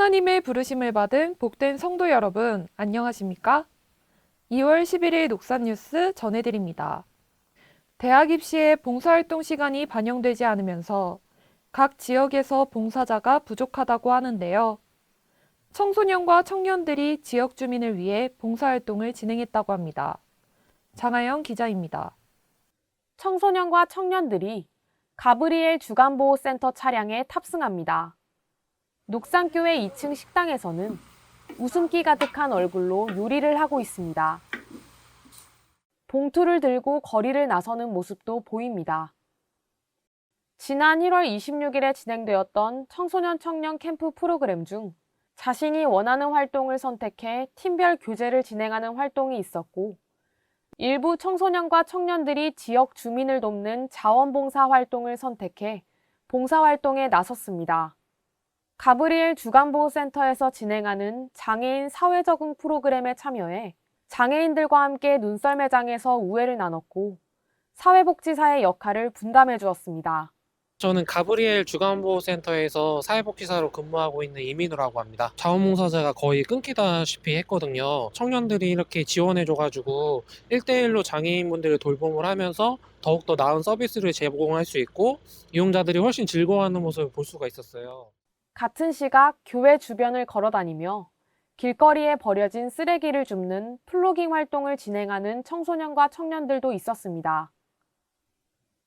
하나님의 부르심을 받은 복된 성도 여러분, 안녕하십니까? 2월 11일 녹산뉴스 전해드립니다. 대학 입시에 봉사활동 시간이 반영되지 않으면서 각 지역에서 봉사자가 부족하다고 하는데요. 청소년과 청년들이 지역 주민을 위해 봉사활동을 진행했다고 합니다. 장하영 기자입니다. 청소년과 청년들이 가브리엘 주간보호센터 차량에 탑승합니다. 녹산교회 2층 식당에서는 웃음기 가득한 얼굴로 요리를 하고 있습니다. 봉투를 들고 거리를 나서는 모습도 보입니다. 지난 1월 26일에 진행되었던 청소년 청년 캠프 프로그램 중 자신이 원하는 활동을 선택해 팀별 교제를 진행하는 활동이 있었고, 일부 청소년과 청년들이 지역 주민을 돕는 자원봉사 활동을 선택해 봉사 활동에 나섰습니다. 가브리엘 주간보호센터에서 진행하는 장애인 사회적응 프로그램에 참여해 장애인들과 함께 눈썰매장에서 우애를 나눴고 사회복지사의 역할을 분담해 주었습니다. 저는 가브리엘 주간보호센터에서 사회복지사로 근무하고 있는 이민우라고 합니다. 자원봉사자가 거의 끊기다시피 했거든요. 청년들이 이렇게 지원해줘가지고 1대1로 장애인분들을 돌봄을 하면서 더욱더 나은 서비스를 제공할 수 있고 이용자들이 훨씬 즐거워하는 모습을 볼 수가 있었어요. 같은 시각 교회 주변을 걸어 다니며 길거리에 버려진 쓰레기를 줍는 플로깅 활동을 진행하는 청소년과 청년들도 있었습니다.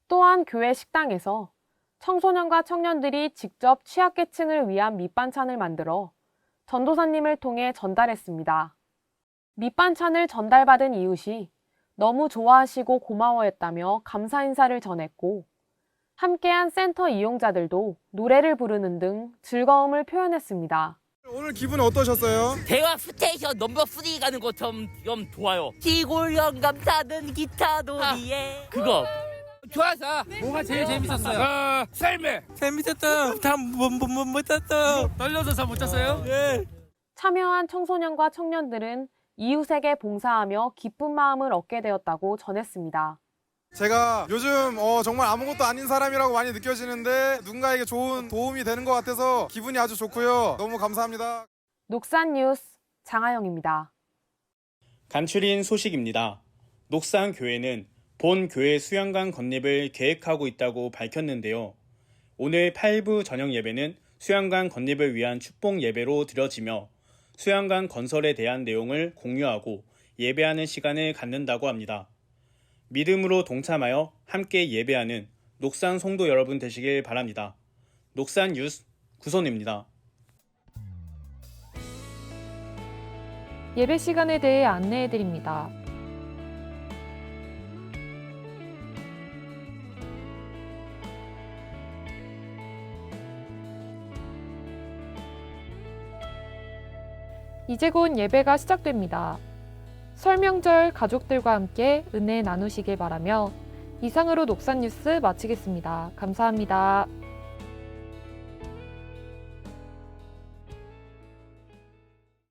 또한 교회 식당에서 청소년과 청년들이 직접 취약계층을 위한 밑반찬을 만들어 전도사님을 통해 전달했습니다. 밑반찬을 전달받은 이웃이 너무 좋아하시고 고마워했다며 감사 인사를 전했고, 함께한 센터 이용자들도 노래를 부르는 등 즐거움을 표현했습니다. 오늘 기분 어떠셨어요? 대화 스테이션 넘버 3 가는 것처럼 좀 좋아요. 시골 영감 타는 기타 놀이에 그거 좋아서 뭐가 제일 재밌었어요? 어, 삶에 재밌었어요. 다못못 잤어요. 떨려서 잠못 잤어요? 예. 참여한 청소년과 청년들은 이웃에게 봉사하며 기쁜 마음을 얻게 되었다고 전했습니다. 제가 요즘 어, 정말 아무것도 아닌 사람이라고 많이 느껴지는데 누군가에게 좋은 도움이 되는 것 같아서 기분이 아주 좋고요. 너무 감사합니다. 녹산 뉴스 장하영입니다. 간추린 소식입니다. 녹산 교회는 본 교회 수양관 건립을 계획하고 있다고 밝혔는데요. 오늘 8부 저녁 예배는 수양관 건립을 위한 축복 예배로 드려지며 수양관 건설에 대한 내용을 공유하고 예배하는 시간을 갖는다고 합니다. 믿음으로 동참하여 함께 예배하는 녹산 성도 여러분 되시길 바랍니다. 녹산 뉴스 구선입니다. 예배 시간에 대해 안내해 드립니다. 이제 곧 예배가 시작됩니다. 설명절 가족들과 함께 은혜 나누시길 바라며 이상으로 녹산 뉴스 마치겠습니다. 감사합니다.